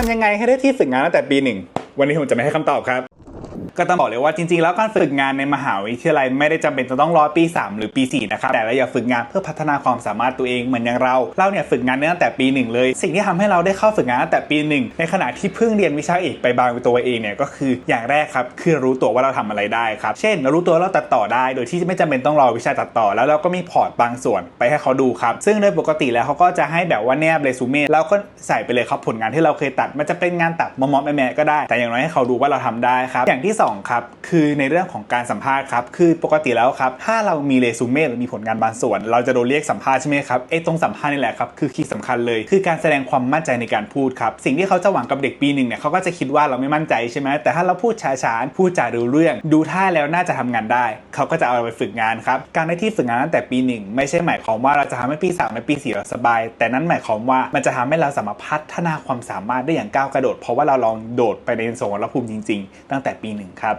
ทำยังไงให้ได้ที่ฝึกงานตั้งแต่ปีหนึ่ง วันนี้ผมจะไม่ให้คำตอบครับ ก็ต้องบอกเลยว่าจริงๆ แล้วการฝึกงานในมหาวิทยาลัยไม่ได้จำเป็นจะต้องรอปี 3 หรือปี 4 นะครับ แต่เราอยากฝึกงานเพื่อพัฒนาความสามารถตัวเองเหมือนอย่างเรา เราเนี่ยฝึกงานตั้งแต่ปี 1 เลย สิ่งที่ทำให้เราได้เข้าฝึกงานตั้งแต่ปี 1 ในขณะที่เพิ่งเรียนวิชาเอกไปบางตัวเองเนี่ยก็คืออย่างแรกครับคือรู้ตัวว่าเราทำอะไรได้ครับ เช่นเรารู้ตัวเราตัดต่อได้ โดยที่ไม่จำเป็นต้องรอวิชาตัดต่อ แล้วเราก็มีพอร์ตบางส่วนไปให้เขาดูครับ ซึ่งโดยปกติแล้วเขาก็จะให้แบบว่าแนบเรซูเม่แล้วก็ใส่ไปเลยครับผลงานที่เราเคยตัด มันจะเป็นงานตัดมอมอแม่แม่ก็ได้ แต่อย่างน้อยให้เขาดูว่าเราทำได้ครับอย่างที่สองครับคือในเรื่องของการสัมภาษณ์ครับคือปกติแล้วครับถ้าเรามีเรซูเม่หรือมีผลงานบางส่วน เราจะโดนเรียกสัมภาษณ์ใช่ไหมครับไอ้ตรงสัมภาษณ์นี่แหละครับคือคีย์สำคัญเลย คือการแสดงความมั่นใจในการพูดครับสิ่งที่เขาจะหวังกับเด็กปีหนึ่งเนี่ยเขาก็จะคิดว่าเราไม่มั่นใจใช่ไหมแต่ถ้าเราพูดช้าๆพูดจารู้เรื่อง ดูท่าแล้วน่าจะทำงานได้ เขาก็จะเอาเราไปฝึกงานครับการได้ที่ฝึกงานตั้งแต่ปีหนึ่งไม่ใช่หมายความว่าเราจะทำให้ปีสามและปีสี่เราสบาย แต่นั้นหมายความว่ามันจะทำให้เราสามารถพัฒนาความสามารถได้อย่างก้าวกระโดด เพราะว่าเราลองโดดไปในสมรภูมิจริง ๆ ตั้งแต่ปีหนึ่งครับ